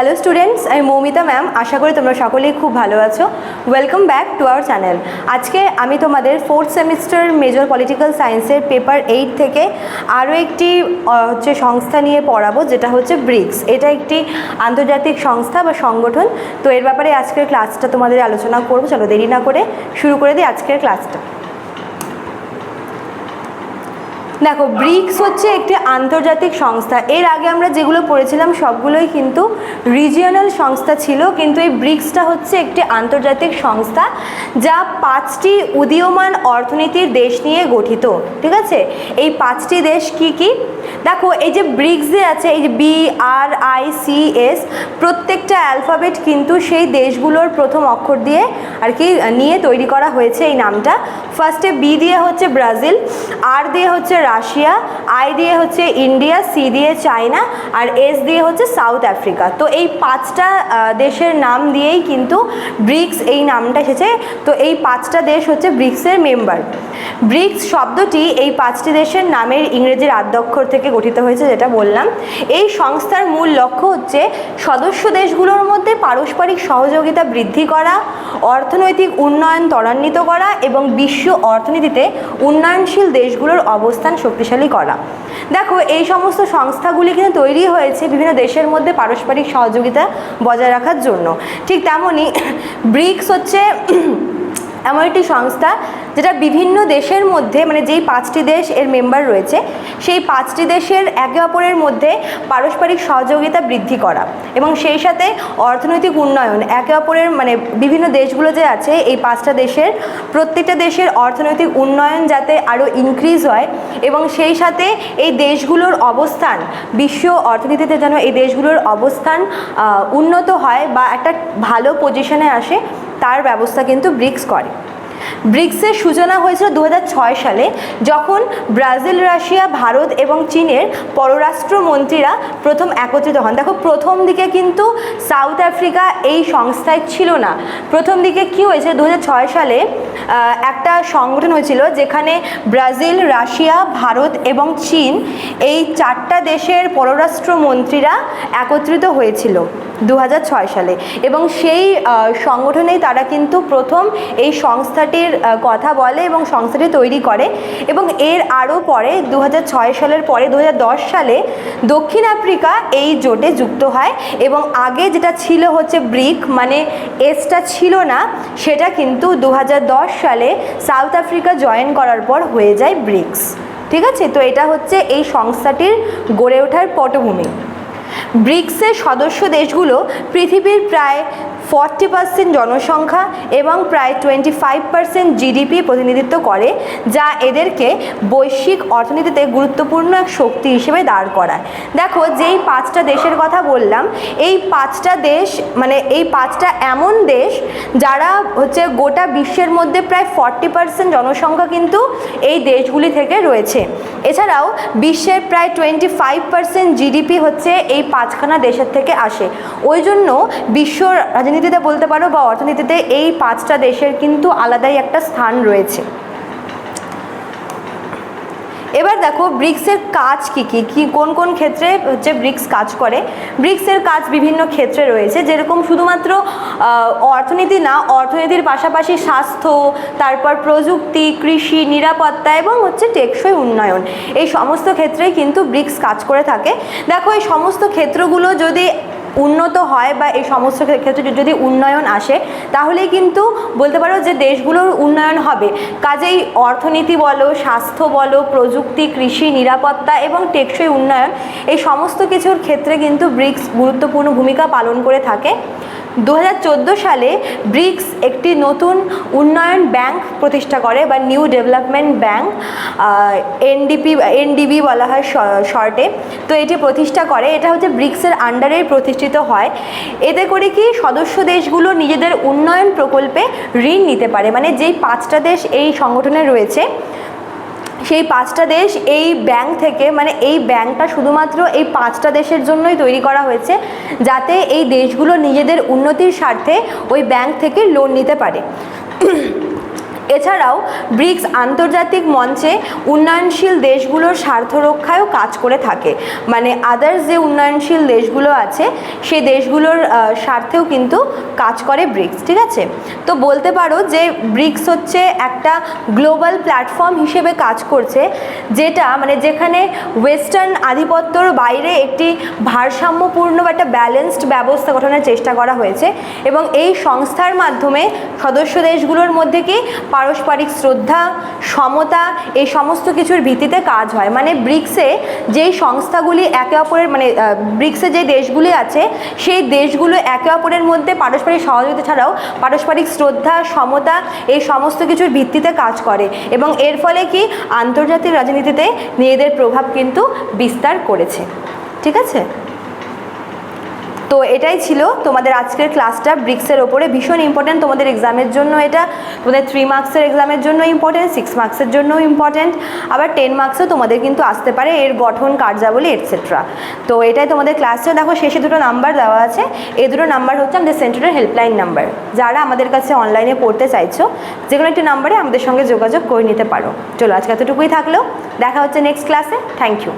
Hello students আমি Moumita ma'am আশা করি তোমরা সকলেই খুব ভালো আছো। Welcome back to our channel আজকে আমি তোমাদের ফোর্থ সেমিস্টার মেজর পলিটিক্যাল সায়েন্সের পেপার এইট থেকে আরও একটি হচ্ছে সংস্থা নিয়ে পড়াবো, যেটা হচ্ছে ব্রিক্স এটা একটি আন্তর্জাতিক সংস্থা বা সংগঠন। তো এর ব্যাপারে আজকের ক্লাসটা তোমাদের আলোচনা করব। চলো দেরি না করে শুরু করে দিই আজকের ক্লাসটা দেখো ব্রিক্স হচ্ছে একটি আন্তর্জাতিক সংস্থা। এর আগে আমরা যেগুলো পড়েছিলাম, সবগুলোই কিন্তু রিজিয়নাল সংস্থা ছিল, কিন্তু এই ব্রিক্সটা হচ্ছে একটি আন্তর্জাতিক সংস্থা যা পাঁচটি উদীয়মান অর্থনীতির দেশ নিয়ে গঠিত, ঠিক আছে? এই পাঁচটি দেশ কি কি? দেখো, এই যে ব্রিক্স যে আছে, এই যে B R I C S প্রত্যেকটা অ্যালফাবেট কিন্তু সেই দেশগুলোর প্রথম অক্ষর দিয়ে আর কি নিয়ে তৈরি করা হয়েছে এই নামটা। ফার্স্টে বি দিয়ে হচ্ছে ব্রাজিল আর দিয়ে হচ্ছে রাশিয়া আই দিয়ে হচ্ছে ইন্ডিয়া সি দিয়ে চায়না আর এস দিয়ে হচ্ছে সাউথ আফ্রিকা। তো এই পাঁচটা দেশের নাম দিয়েই কিন্তু ব্রিক্স এই নামটা এসেছে। তো এই পাঁচটা দেশ হচ্ছে ব্রিক্সের মেম্বার ব্রিক্স শব্দটি এই পাঁচটি দেশের নামের ইংরেজির আদ্যক্ষর থেকে গঠিত হয়েছে, যেটা বললাম। এই সংস্থার মূল লক্ষ্য হচ্ছে সদস্য দেশগুলোর মধ্যে পারস্পরিক সহযোগিতা বৃদ্ধি করা, অর্থনৈতিক উন্নয়ন ত্বরান্বিত করা এবং বিশ্ব অর্থনীতিতে উন্নয়নশীল দেশগুলোর অবস্থান শক্তিশালী করা। দেখো, এই সমস্ত সংস্থাগুলি কিন্তু তৈরি হয়েছে বিভিন্ন দেশের মধ্যে পারস্পরিক সহযোগিতা বজায় রাখার জন্য। ঠিক তেমনই ব্রিক্স হচ্ছে এমন একটি সংস্থা যেটা বিভিন্ন দেশের মধ্যে মানে যেই পাঁচটি দেশ এর মেম্বার রয়েছে, সেই পাঁচটি দেশের একে অপরের মধ্যে পারস্পরিক সহযোগিতা বৃদ্ধি করা এবং সেই সাথে অর্থনৈতিক উন্নয়ন, একে অপরের মানে বিভিন্ন দেশগুলো যে আছে, এই পাঁচটা দেশের প্রত্যেকটা দেশের অর্থনৈতিক উন্নয়ন যাতে আরও ইনক্রিজ হয় এবং সেই সাথে এই দেশগুলোর অবস্থান, বিশ্ব অর্থনীতিতে যেন এই দেশগুলোর অবস্থান উন্নত হয় বা একটা ভালো পজিশনে আসে, তার ব্যবস্থা কিন্তু ব্রিক্স করে। ব্রিক্সের সূচনা হয়েছিল দু হাজার ছয় সালে, যখন ব্রাজিল, রাশিয়া, ভারত এবং চীনের পররাষ্ট্রমন্ত্রীরা প্রথম একত্রিত হন। দেখো, প্রথম দিকে কিন্তু সাউথ আফ্রিকা এই সংস্থায় ছিল না। প্রথম দিকে কি হয়েছে? দু হাজার ছয় সালে একটা সংগঠন হয়েছিল যেখানে ব্রাজিল, রাশিয়া, ভারত এবং চীন এই চারটা দেশের পররাষ্ট্রমন্ত্রীরা একত্রিত হয়েছিল। দু হাজার ছয় সালে। এবং সেই সংগঠনেই তারা কিন্তু প্রথম এই সংস্থাটির কথা বলে এবং সংস্থাটি তৈরি করে। এবং এর আরও পরে দু হাজার ছয় সালের পরে দু হাজার দশ সালে দক্ষিণ আফ্রিকা এই জোটে যুক্ত হয়। এবং আগে যেটা ছিল হচ্ছে ব্রিক মানে এসটা ছিল না, সেটা কিন্তু দু হাজার দশ সালে সাউথ আফ্রিকা জয়েন করার পর হয়ে যায় ব্রিক্স। ঠিক আছে? তো এটা হচ্ছে এই সংস্থাটির গড়ে ওঠার পটভূমি। ব্রিক্সের সদস্য দেশগুলো পৃথিবীর প্রায় ফর্টি পার্সেন্ট জনসংখ্যা এবং প্রায় টোয়েন্টি ফাইভ পার্সেন্ট জিডিপি প্রতিনিধিত্ব করে, যা এদেরকে বৈশ্বিক অর্থনীতিতে গুরুত্বপূর্ণ এক শক্তি হিসেবে দাঁড় করায়। দেখো, যেই পাঁচটা দেশের কথা বললাম, এই পাঁচটা দেশ মানে এই পাঁচটা এমন দেশ যারা হচ্ছে গোটা বিশ্বের মধ্যে প্রায় ফর্টি পার্সেন্ট জনসংখ্যা কিন্তু এই দেশগুলি থেকে রয়েছে। এছাড়াও বিশ্বের প্রায় টোয়েন্টি ফাইভ পার্সেন্ট জিডিপি হচ্ছে এই পাঁচখানা দেশের থেকে আসে। ওই জন্য বিশ্ব রাজনীতিতে বলতে পারো বা অর্থনীতিতে এই পাঁচটা দেশের কিন্তু আলাদাই একটা স্থান রয়েছে। এবার দেখো ব্রিক্সের কাজ কী কী? কী কোন কোন ক্ষেত্রে হচ্ছে ব্রিক্স কাজ করে? ব্রিক্সের কাজ বিভিন্ন ক্ষেত্রে রয়েছে, যেরকম শুধুমাত্র অর্থনীতি না, অর্থনীতির পাশাপাশি স্বাস্থ্য, তারপর প্রযুক্তি, কৃষি, নিরাপত্তা এবং হচ্ছে টেকসই উন্নয়ন। এই সমস্ত ক্ষেত্রেই কিন্তু ব্রিক্স কাজ করে থাকে। দেখো এই সমস্ত ক্ষেত্রগুলো যদি উন্নত হয় বা এই সমস্ত ক্ষেত্রে যদি উন্নয়ন আসে, তাহলেই কিন্তু বলতে পারো যে দেশগুলোর উন্নয়ন হবে। কাজেই অর্থনীতি বলো, স্বাস্থ্য বলো, প্রযুক্তি, কৃষি, নিরাপত্তা এবং টেকসই উন্নয়ন, এই সমস্ত কিছুর ক্ষেত্রে কিন্তু ব্রিক্স গুরুত্বপূর্ণ ভূমিকা পালন করে থাকে। দু হাজার চোদ্দ সালে ব্রিক্স একটি নতুন উন্নয়ন ব্যাংক প্রতিষ্ঠা করে বা new development bank NDP, NDB বলা হয় শর্টে। তো এটি প্রতিষ্ঠা করে। এটা হচ্ছে ব্রিক্সের আন্ডারেই প্রতিষ্ঠিত হয়। এতে করে কি সদস্য দেশগুলো নিজেদের উন্নয়ন প্রকল্পে ঋণ নিতে পারে। মানে যেই পাঁচটা দেশ এই সংগঠনে রয়েছে সেই পাঁচটা দেশ এই ব্যাংক থেকে মানে এই ব্যাংকটা শুধুমাত্র এই পাঁচটা দেশের জন্যই তৈরি করা হয়েছে, যাতে এই দেশগুলো নিজেদের উন্নতির স্বার্থে ওই ব্যাংক থেকে লোন নিতে পারে। এছাড়াও ব্রিক্স আন্তর্জাতিক মঞ্চে উন্নয়নশীল দেশগুলোর স্বার্থ রক্ষায়ও কাজ করে থাকে। মানে আদার্স যে উন্নয়নশীল দেশগুলো আছে সেই দেশগুলোর স্বার্থেও কিন্তু কাজ করে ব্রিক্স, ঠিক আছে? তো বলতে পারো যে ব্রিক্স হচ্ছে একটা গ্লোবাল প্ল্যাটফর্ম হিসেবে কাজ করছে, যেটা মানে যেখানে ওয়েস্টার্ন আধিপত্যর বাইরে একটি ভারসাম্যপূর্ণ বা একটা ব্যালেন্সড ব্যবস্থা গঠনের চেষ্টা করা হয়েছে এবং এই সংস্থার মাধ্যমে সদস্য দেশগুলোর মধ্যে কি পারস্পরিক শ্রদ্ধা, সমতা, এই সমস্ত কিছুর ভিত্তিতে কাজ হয়। মানে ব্রিক্সে যেই সংস্থাগুলি একে অপরের মানে ব্রিক্সে যে দেশগুলি আছে, সেই দেশগুলো একে অপরের মধ্যে পারস্পরিক সহযোগিতা ছাড়াও পারস্পরিক শ্রদ্ধা, সমতা, এই সমস্ত কিছুর ভিত্তিতে কাজ করে। এবং এর ফলে কি? আন্তর্জাতিক রাজনীতিতে নিজেদের প্রভাব কিন্তু বিস্তার করেছে। ঠিক আছে? তো এটাই ছিল তোমাদের আজকের ক্লাসটা ব্রিক্সের ওপরে ভীষণ ইম্পর্ট্যান্ট তোমাদের এক্সামের জন্য এটা, তোমাদের থ্রি মার্কসের এক্সামের জন্য ইম্পর্ট্যান্ট সিক্স মার্কসের জন্যও ইম্পর্ট্যান্ট আবার টেন মার্কসও তোমাদের কিন্তু আসতে পারে এর গঠন, কার্যাবলী এটসেট্রা তো এটাই তোমাদের ক্লাসটা দেখো, শেষে দুটো নাম্বার দেওয়া আছে। এই দুটো নাম্বার হচ্ছে আমাদের সেন্টারের হেল্পলাইন নাম্বার যারা আমাদের কাছে অনলাইনে পড়তে চাইছো যে কোনো একটি নাম্বারে আমাদের সঙ্গে যোগাযোগ করে নিতে পারো। চলো, আজকে এতটুকুই থাকল। দেখা হচ্ছে নেক্সট ক্লাসে থ্যাংক ইউ